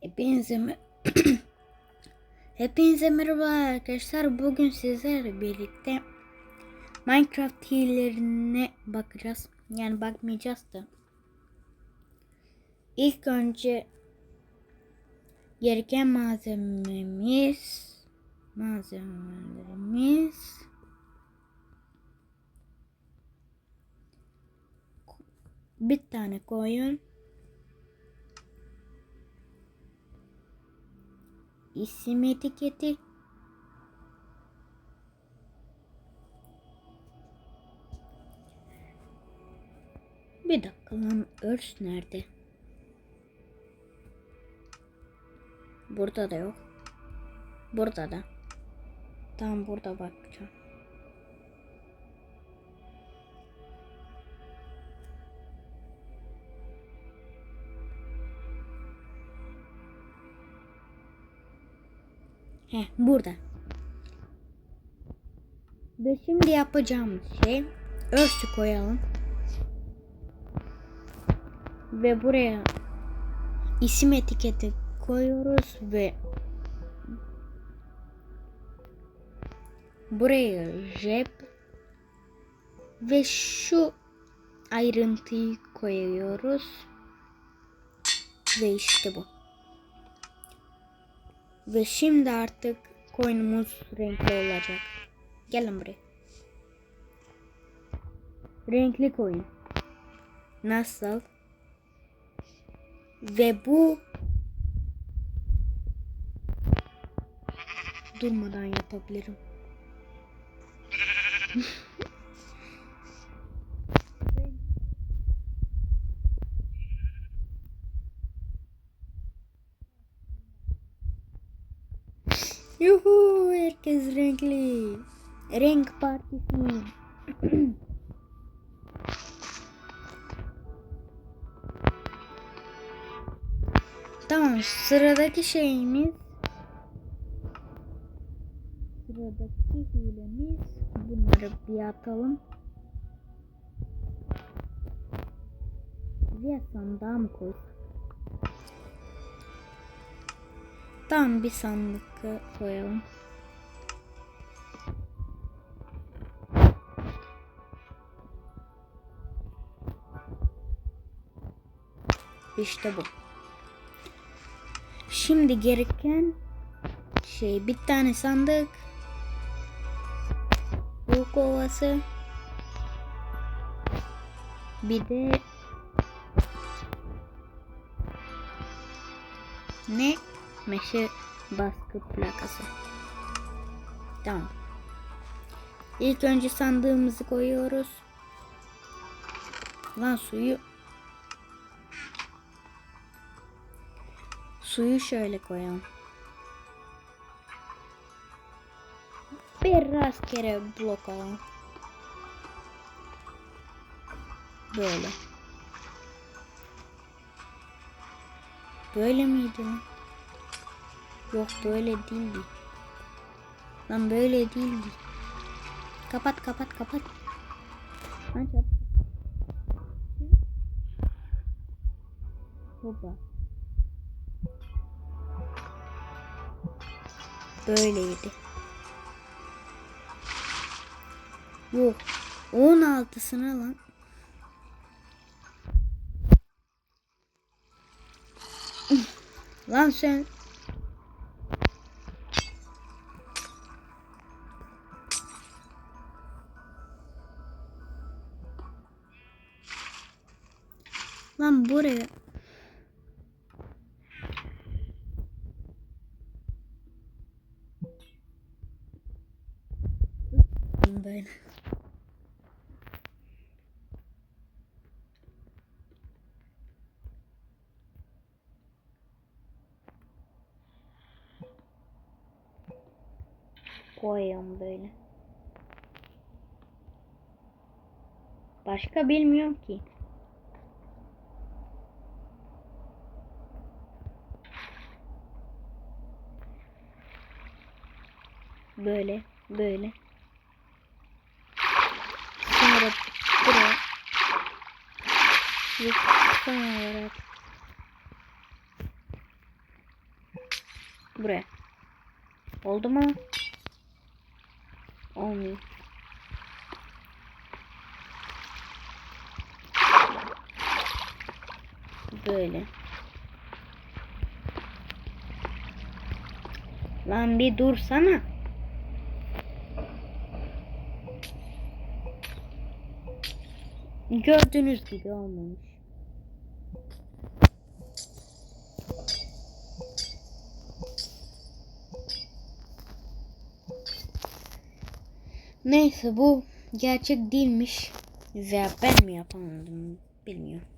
Hepinize me- Hepinize merhaba arkadaşlar. Bugün sizlerle birlikte Minecraft hilelerine bakacağız. Yani bakmayacağız da. İlk önce gereken malzememiz malzemelerimiz bir tane koyun isim etiketi. Bir dakika lan örs nerede? Burada da yok. Burada da. Tam burada bakacağım Heh, burada. Ve şimdi yapacağımız şey örsü koyalım. Ve buraya isim etiketi koyuyoruz ve buraya jeb ve şu ayrıntıyı koyuyoruz. Ve işte bu. Ve şimdi artık koyunumuz renkli olacak. Gelin buraya. Renkli koyun. Nasıl? Ve bu durmadan yapabilirim. Yuhu herkes renkli. Renk partisi. tamam sıradaki şeyimiz sıradaki hilemiz bunları bir atalım. Bir sandığa mı koy? Tam bir sandık koyalım. İşte bu. Şimdi gereken şey bir tane sandık. Bu kovası. Bir de ne? Meşe baskı plakası. Tamam. İlk önce sandığımızı koyuyoruz. Lan suyu Suyu şöyle koyalım. Bir rastgele blok alalım. Böyle. Böyle miydi? Yok böyle değildi. Lan böyle değildi. Kapat kapat kapat. Lan çabuk. Hoppa. Böyleydi. Yok. 16'sına lan. lan sen buraya böyle. Koyuyorum böyle. Başka bilmiyorum ki. Böyle, böyle. Sonra buraya ve son olarak Buraya. Oldu mu? Olmuyor. Böyle. Lan bir dursana. Gördüğünüz gibi olmamış. Neyse bu gerçek değilmiş. Veya ben mi yapamadım bilmiyorum.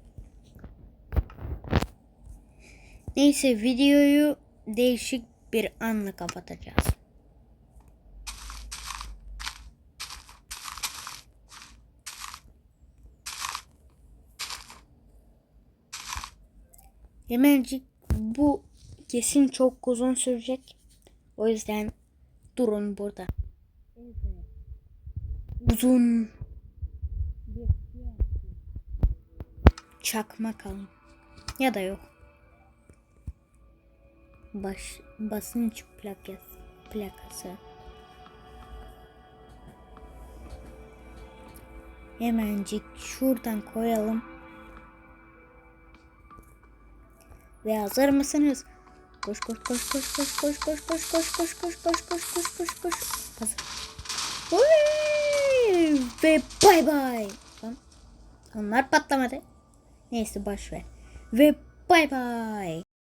Neyse videoyu değişik bir anla kapatacağız. Hemencik bu kesin çok uzun sürecek. O yüzden durun burada. Uzun çakmak alın. Ya da yok. Baş, basınç plakası, plakası. Hemencik şuradan koyalım. Ve hazır mısınız? Koş koş koş koş koş koş koş koş koş koş koş koş koş koş koş koş Hazır. Oley! Ve bay bay. Onlar patlamadı. Neyse boş ver. Ve bay bay.